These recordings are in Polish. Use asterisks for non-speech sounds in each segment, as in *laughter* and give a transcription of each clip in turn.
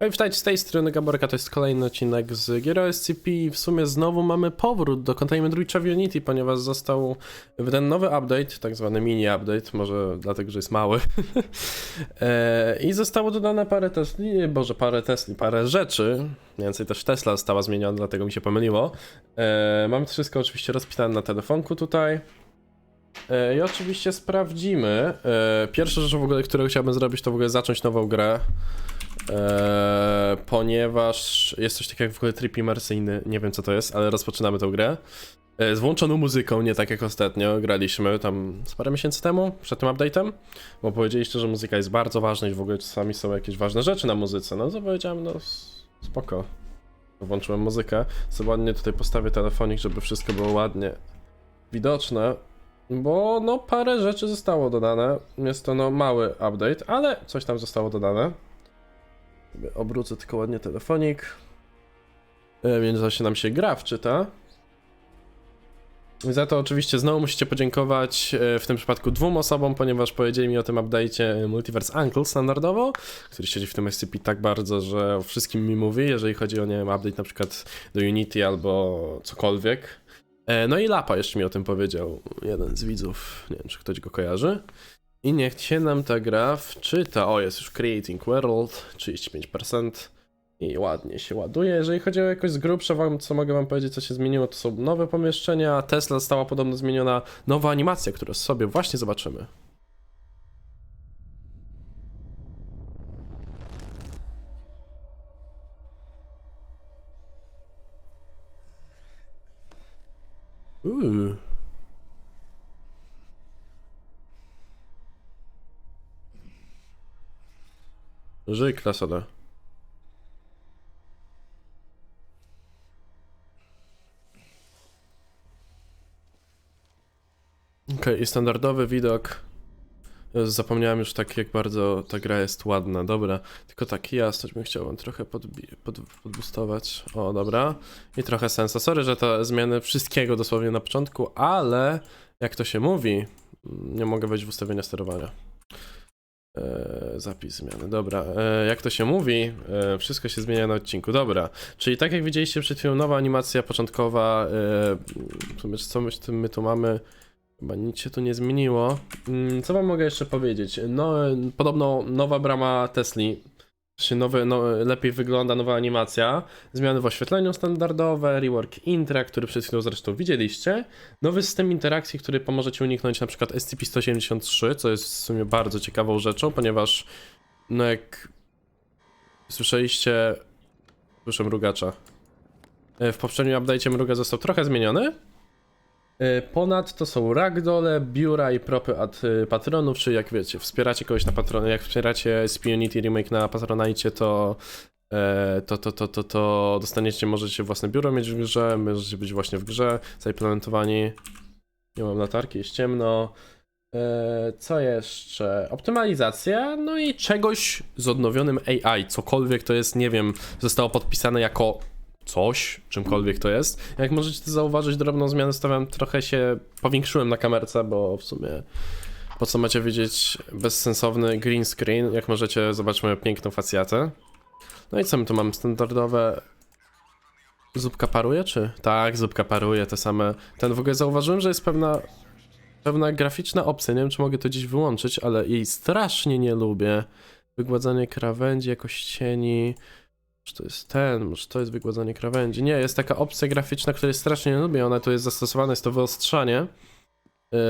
Hej, witajcie z tej strony Gaborka, to jest kolejny odcinek z gier SCP w sumie znowu mamy powrót do Containment Breacha w Unity, ponieważ został ten nowy update, tak zwany mini update, może dlatego, że jest mały *laughs* e, i zostało dodane parę Tesli, boże parę Tesli, parę rzeczy, mniej więcej też Tesla została zmieniona, dlatego mi się pomyliło. E, mam to wszystko oczywiście rozpisane na telefonku tutaj. E, I oczywiście sprawdzimy. Pierwsza rzecz w ogóle, którą chciałbym zrobić, to w ogóle zacząć nową grę. Eee, ponieważ jest coś takiego jak w ogóle trip imersyjny, nie wiem co to jest, ale rozpoczynamy tę grę. E, z włączoną muzyką, nie tak jak ostatnio graliśmy tam z parę miesięcy temu, przed tym update'em, bo powiedzieliście, że muzyka jest bardzo ważna i w ogóle czasami są jakieś ważne rzeczy na muzyce, no to powiedziałem, no spoko. Włączyłem muzykę, sobie ładnie tutaj postawię telefonik, żeby wszystko było ładnie widoczne, bo no parę rzeczy zostało dodane, jest to no mały update, ale coś tam zostało dodane. Obrócę tylko ładnie telefonik. E, Więc właśnie nam się gra wczyta. Za to oczywiście znowu musicie podziękować e, w tym przypadku dwóm osobom, ponieważ powiedzieli mi o tym update'cie Multiverse Uncle standardowo, który siedzi w tym SCP tak bardzo, że o wszystkim mi mówi, jeżeli chodzi o, nie wiem, update na przykład do Unity albo cokolwiek. E, No i Lapa jeszcze mi o tym powiedział, jeden z widzów, nie wiem czy ktoś go kojarzy. I niech się nam ta gra wczyta. O, jest już Creating World, 35%. I ładnie się ładuje. Jeżeli chodzi o jakoś z grubsza, wam, co mogę wam powiedzieć, co się zmieniło, to są nowe pomieszczenia. Tesla została podobno zmieniona nowa animacja, którą sobie właśnie zobaczymy. Uuu. Żyj, klasoda. Okej, i standardowy widok. Zapomniałem już tak, jak bardzo ta gra jest ładna. Dobra, tylko taki jasność bym chciał trochę pod podboostować. O, dobra. I trochę sensa. Sorry, że te zmiany wszystkiego dosłownie na początku, ale jak to się mówi, nie mogę wejść w ustawienia sterowania. E, zapis zmiany, dobra. E, jak to się mówi, e, wszystko się zmienia na odcinku. Dobra, czyli tak jak widzieliście przed chwilą, nowa animacja początkowa. E, co my, my tu mamy? Chyba nic się tu nie zmieniło. Mm, Co wam mogę jeszcze powiedzieć? No, podobno nowa brama Tesli. Się nowy, no, lepiej wygląda nowa animacja. Zmiany w oświetleniu standardowe, rework intra, który przed chwilą zresztą widzieliście. Nowy system interakcji, który pomoże ci uniknąć na przykład SCP-173, co jest w sumie bardzo ciekawą rzeczą, ponieważ no jak słyszeliście, słyszę mrugacza. E, W poprzednim update'cie mrugacz został trochę zmieniony. E, Ponadto są ragdole, biura i propy od e, patronów, czyli jak wiecie, wspieracie kogoś na patronie, jak wspieracie SP Unity Remake na Patronite, to, e, to, to, to, to, to dostaniecie, możecie własne biuro mieć w grze, możecie być właśnie w grze, zaimplementowani. Nie mam latarki, jest ciemno. E, Co jeszcze? Optymalizacja, no i czegoś z odnowionym AI, cokolwiek to jest, nie wiem, zostało podpisane jako coś, czymkolwiek to jest. Jak możecie zauważyć, drobną zmianę stawiam, trochę się powiększyłem na kamerce, bo w sumie po co macie widzieć bezsensowny green screen, jak możecie zobaczyć moją piękną facjatę. No i co my tu mamy? Standardowe... Zupka paruje, czy? Tak, zupka paruje, te same... Ten w ogóle zauważyłem, że jest pewna... Pewna graficzna opcja, nie wiem czy mogę to dziś wyłączyć, ale jej strasznie nie lubię. Wygładzanie krawędzi, jakoś cieni... Czy to jest ten, może to jest wygładzanie krawędzi. Nie, jest taka opcja graficzna, której strasznie nie lubię. Ona tu jest zastosowana, jest to wyostrzanie. Yy,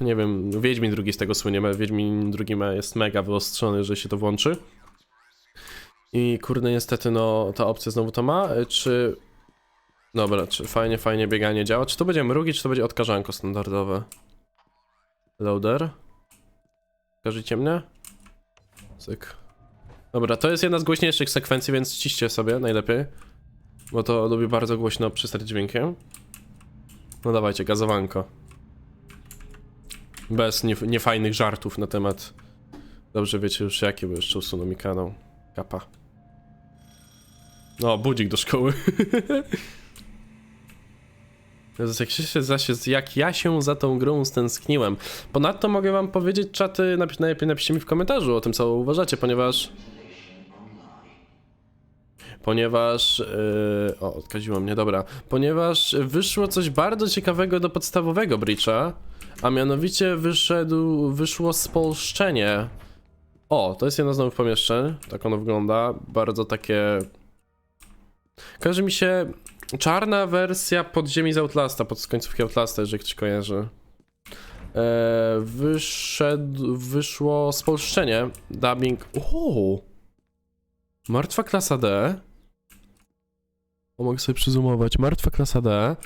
nie wiem, Wiedźmin drugi z tego słynie. Wiedźmin drugi ma- jest mega wyostrzony, jeżeli się to włączy. I kurde, niestety, no, ta opcja znowu to ma. Yy, Czy. Dobra, czy fajnie, fajnie bieganie działa? Czy to będzie mrugi, czy to będzie odkażanko standardowe? Loader. Kojarzycie mnie? Cyk. Dobra, to jest jedna z głośniejszych sekwencji, więc ściście sobie najlepiej. Bo to lubi bardzo głośno przystać dźwiękiem. No dawajcie, gazowanko. Bez nief- niefajnych żartów na temat. Dobrze wiecie już jakie, bo jeszcze usuną mi kanał. Kapa. No, budzik do szkoły. *laughs* Jezus, jak, się, jak ja się za tą grą stęskniłem. Ponadto mogę wam powiedzieć, czaty, najlepiej napiszcie mi w komentarzu o tym, co uważacie, ponieważ ponieważ... Yy, o, odkaziło mnie, dobra. Ponieważ wyszło coś bardzo ciekawego do podstawowego Breacha, a mianowicie wyszedł, wyszło spolszczenie. O, to jest jedno z nowych pomieszczeń, tak ono wygląda, bardzo takie... Kojarzy mi się czarna wersja podziemi z Outlasta, pod końcówki Outlasta, jeżeli ktoś kojarzy. E, wyszedł, wyszło spolszczenie, dubbing. O! Martwa klasa D. O, mogę sobie przyzumować. Martwa klasa D.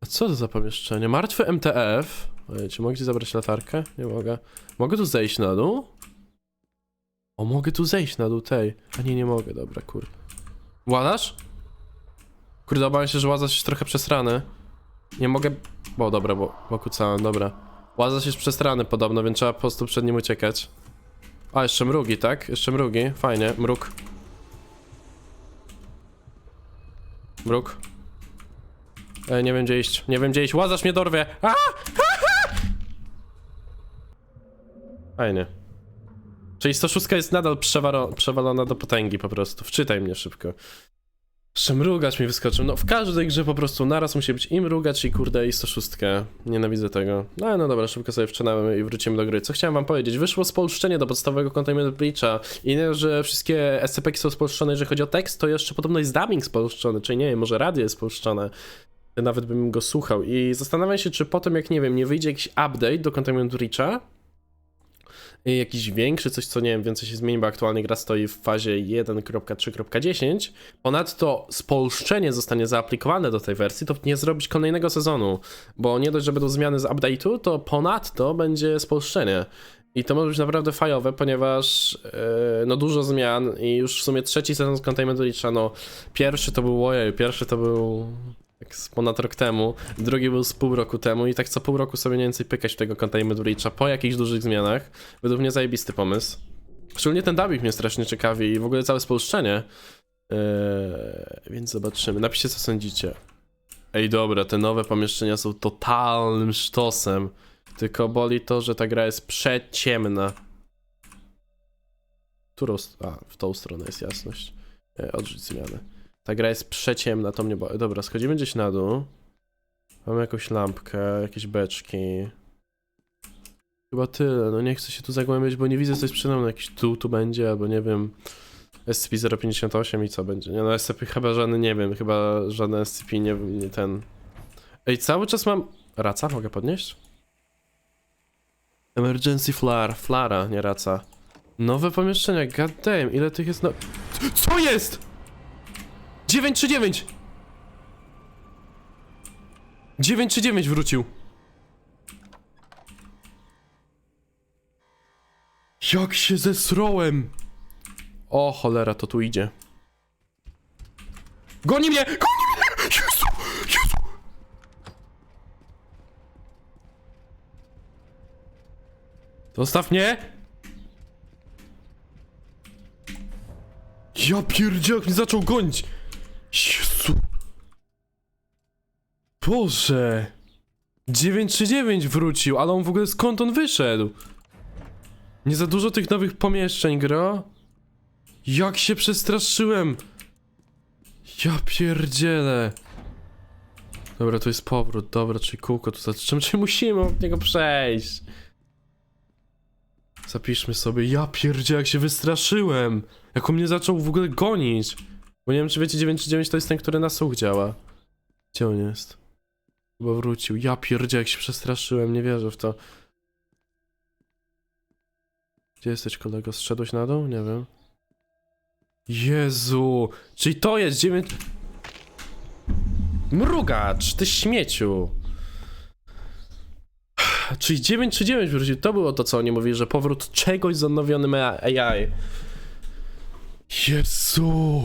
A co to za pomieszczenie? Martwy MTF. Ojej, czy mogę ci zabrać latarkę? Nie mogę. Mogę tu zejść na dół? O, mogę tu zejść na dół tej. A nie, nie mogę, dobra, kur. Władasz? Kurde, obawiam się, że łazarz jest trochę przesrany. Nie mogę... O, dobra, bo, bo kucałem, dobra. Łazarz jest przesrany podobno, więc trzeba po prostu przed nim uciekać. A, jeszcze mrugi, tak? Jeszcze mrugi, fajnie, mrug. Mrug. E, nie wiem gdzie iść, nie wiem gdzie iść, łazarz mnie dorwie! A! Fajnie. Czyli 106 jest nadal przewalona do potęgi po prostu. Wczytaj mnie szybko. Jeszcze mrugacz mi wyskoczył. No w każdej grze po prostu naraz musi być i mrugacz i kurde i 106. Nienawidzę tego. No ale no dobra, szybko sobie wczynamy i wrócimy do gry. Co chciałem wam powiedzieć? Wyszło spolszczenie do podstawowego Containment Breacha i nie, że wszystkie SCP są spolszczone, jeżeli chodzi o tekst, to jeszcze podobno jest dubbing spolszczony, czyli nie wiem, może radio jest spolszczone. Nawet bym go słuchał i zastanawiam się, czy potem jak, nie wiem, nie wyjdzie jakiś update do Containment Breacha, jakiś większy, coś co nie wiem, więcej się zmieni, bo aktualnie gra stoi w fazie 1.3.10. Ponadto spolszczenie zostanie zaaplikowane do tej wersji, to nie zrobić kolejnego sezonu, bo nie dość, że będą zmiany z update'u, to ponadto będzie spolszczenie. I to może być naprawdę fajowe, ponieważ yy, no dużo zmian i już w sumie trzeci sezon z Containment Breacha, no pierwszy to był, ojej, pierwszy to był z ponad rok temu, drugi był z pół roku temu i tak co pół roku sobie mniej więcej pykać tego Containment Breacha po jakichś dużych zmianach. Według mnie zajebisty pomysł. Szczególnie ten dubbing mnie strasznie ciekawi i w ogóle całe spolszczenie. Yy, więc zobaczymy. Napiszcie co sądzicie. Ej dobra, te nowe pomieszczenia są totalnym sztosem. Tylko boli to, że ta gra jest przeciemna. Którą... A, w tą stronę jest jasność. E, odrzuć zmianę. Ta gra jest przeciemna, to mnie boi. Dobra, schodzimy gdzieś na dół. Mamy jakąś lampkę, jakieś beczki. Chyba tyle, no nie chcę się tu zagłębiać, bo nie widzę coś mną. Jakiś tu, tu będzie, albo nie wiem. SCP-058 i co będzie? Nie no, SCP chyba żadny, nie wiem, chyba żaden SCP nie, nie ten... Ej, cały czas mam... Raca? Mogę podnieść? Emergency flare, flara, nie raca. Nowe pomieszczenia, god damn, ile tych jest no... Co jest?! 939! 939 wrócił. Jak się zesrołem! O cholera, to tu idzie. Goni mnie! Goni mnie! Jezu! Jezu! Zostaw mnie! Ja pierdziel, jak mnie zaczął gonić! Jezu! Boże! 939 wrócił, ale on w ogóle skąd on wyszedł? Nie za dużo tych nowych pomieszczeń, gro? Jak się przestraszyłem! Ja pierdzielę! Dobra, to jest powrót, dobra, czyli kółko tu zatrzymamy, czy musimy od niego przejść? Zapiszmy sobie, ja pierdzielę, jak się wystraszyłem! Jak on mnie zaczął w ogóle gonić! Bo nie wiem, czy wiecie, 939 to jest ten, który na słuch działa. Gdzie on jest? Chyba wrócił. Ja pierdzie, jak się przestraszyłem, nie wierzę w to. Gdzie jesteś, kolego? Zszedłeś na dół? Nie wiem. Jezu! Czyli to jest 9... Mrugacz, ty śmieciu! Czyli 939 wrócił. To było to, co oni mówili, że powrót czegoś z odnowionym AI. Jezu!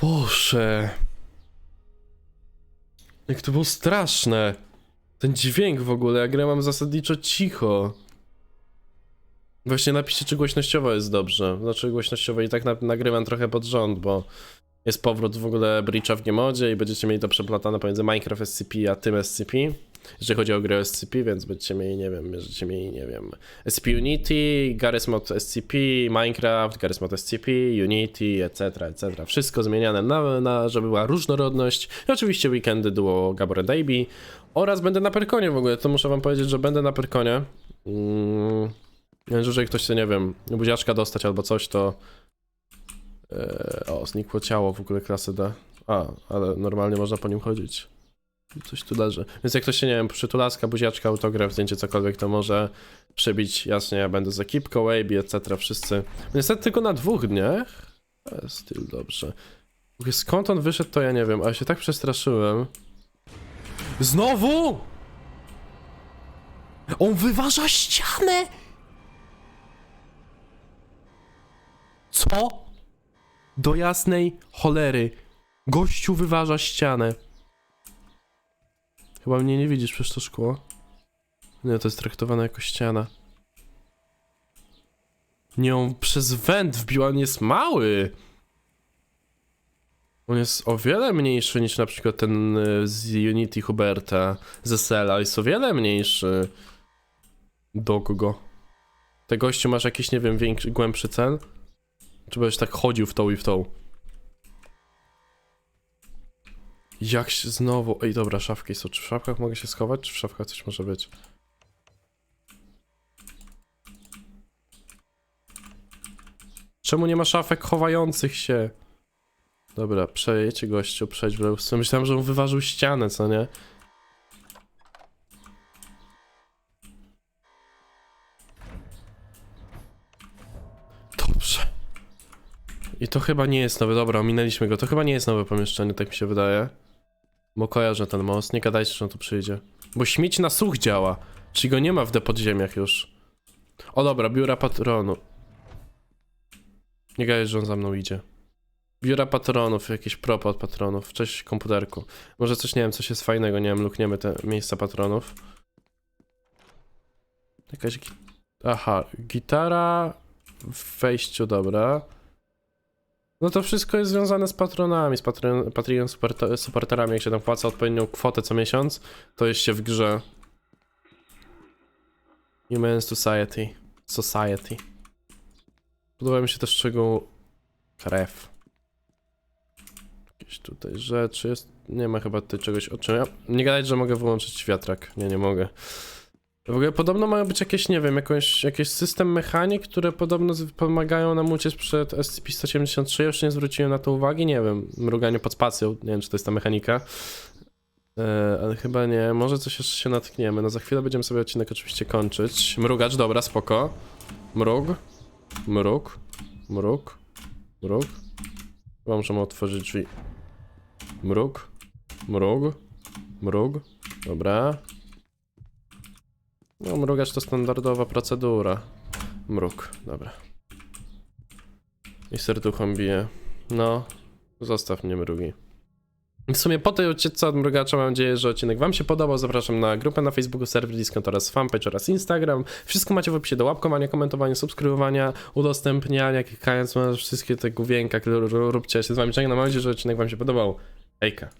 Boże. Jak to było straszne. Ten dźwięk w ogóle, ja grę mam zasadniczo cicho. Właśnie napiszcie, czy głośnościowo jest dobrze. Znaczy głośnościowo i tak na, nagrywam trochę pod rząd, bo jest powrót w ogóle Breacha w Gmodzie i będziecie mieli to przeplatane pomiędzy Minecraft SCP a tym SCP. Jeżeli chodzi o grę SCP, więc będziecie mieli, nie wiem, będziecie mieli, nie wiem, SCP Unity, Garry's Mod SCP, Minecraft, Garry's Mod SCP, Unity, etc., etc. Wszystko zmieniane na, na żeby była różnorodność. I oczywiście weekendy duo Gabor Davey oraz będę na Perkonie w ogóle, to muszę wam powiedzieć, że będę na Perkonie. Mm, więc jeżeli ktoś chce, nie wiem, buziaczka dostać albo coś, to e, o, znikło ciało w ogóle klasy D. A, ale normalnie można po nim chodzić. Coś tu leży. Więc jak ktoś się, nie wiem, przytulaska, buziaczka, autograf, zdjęcie, cokolwiek, to może przebić. Jasnie, ja będę z ekipką, Waby, etc. Wszyscy. Niestety tylko na dwóch dniach. Ale styl dobrze. Skąd on wyszedł, to ja nie wiem, ale się tak przestraszyłem. Znowu! On wyważa ścianę! Co? Do jasnej cholery. Gościu wyważa ścianę. Chyba mnie nie widzisz przez to szkło. Nie, to jest traktowane jako ściana. Nie, on przez węd wbił, on jest mały. On jest o wiele mniejszy niż na przykład ten y, z Unity Huberta, Sela. Jest o wiele mniejszy. Doggo. Te gościu masz jakiś, nie wiem, większy, głębszy cel? Czy będziesz tak chodził w tą i w tą? Jak się znowu... Ej, dobra, szafki są. Czy w szafkach mogę się schować, czy w szafkach coś może być? Czemu nie ma szafek chowających się? Dobra, przejedźcie gościu, przejdź w lewo. Myślałem, że on wyważył ścianę, co nie? Dobrze. I to chyba nie jest nowe, dobra, ominęliśmy go. To chyba nie jest nowe pomieszczenie, tak mi się wydaje. Bo kojarzę ten most, nie gadajcie, że on tu przyjdzie. Bo śmieć na słuch działa, czyli go nie ma w de podziemiach już. O dobra, biura patronu. Nie gadaj, że on za mną idzie. Biura patronów, jakieś propy od patronów. Cześć komputerku. Może coś, nie wiem, coś jest fajnego, nie wiem, lukniemy te miejsca patronów. Jakaś... Aha, gitara w wejściu, dobra. No to wszystko jest związane z patronami, z Patreon, Patreon supporta- supporterami. Jak się tam płaca odpowiednią kwotę co miesiąc, to jest się w grze. Human Society. Society. Podoba mi się też szczegół krew. Jakieś tutaj rzeczy jest. Nie ma chyba tutaj czegoś o czym. Ja... Nie gadać, że mogę wyłączyć wiatrak. Nie, nie mogę. W ogóle podobno mają być jakieś, nie wiem, jakąś, jakiś system mechanik, które podobno pomagają nam uciec przed SCP-173. Ja już nie zwróciłem na to uwagi, nie wiem, mruganie pod spacją, nie wiem, czy to jest ta mechanika. E, ale chyba nie, może coś jeszcze się natkniemy. No za chwilę będziemy sobie odcinek oczywiście kończyć. Mrugacz, dobra, spoko. Mrug, mrug, mrug, mrug. Chyba możemy otworzyć drzwi. Mrug, mrug, mrug, dobra. No, mrugacz to standardowa procedura. Mrug, dobra. I serduchom bije. No, zostaw mnie mrugi. W sumie po tej odcieczce od mrugacza mam nadzieję, że odcinek wam się podobał. Zapraszam na grupę na Facebooku, serwer Discord oraz fanpage oraz Instagram. Wszystko macie w opisie do łapkowania, komentowania, subskrybowania, udostępniania, klikając na wszystkie te główienka, które róbcie. Się z wami żegnam. Mam nadzieję, że odcinek wam się podobał. Hejka.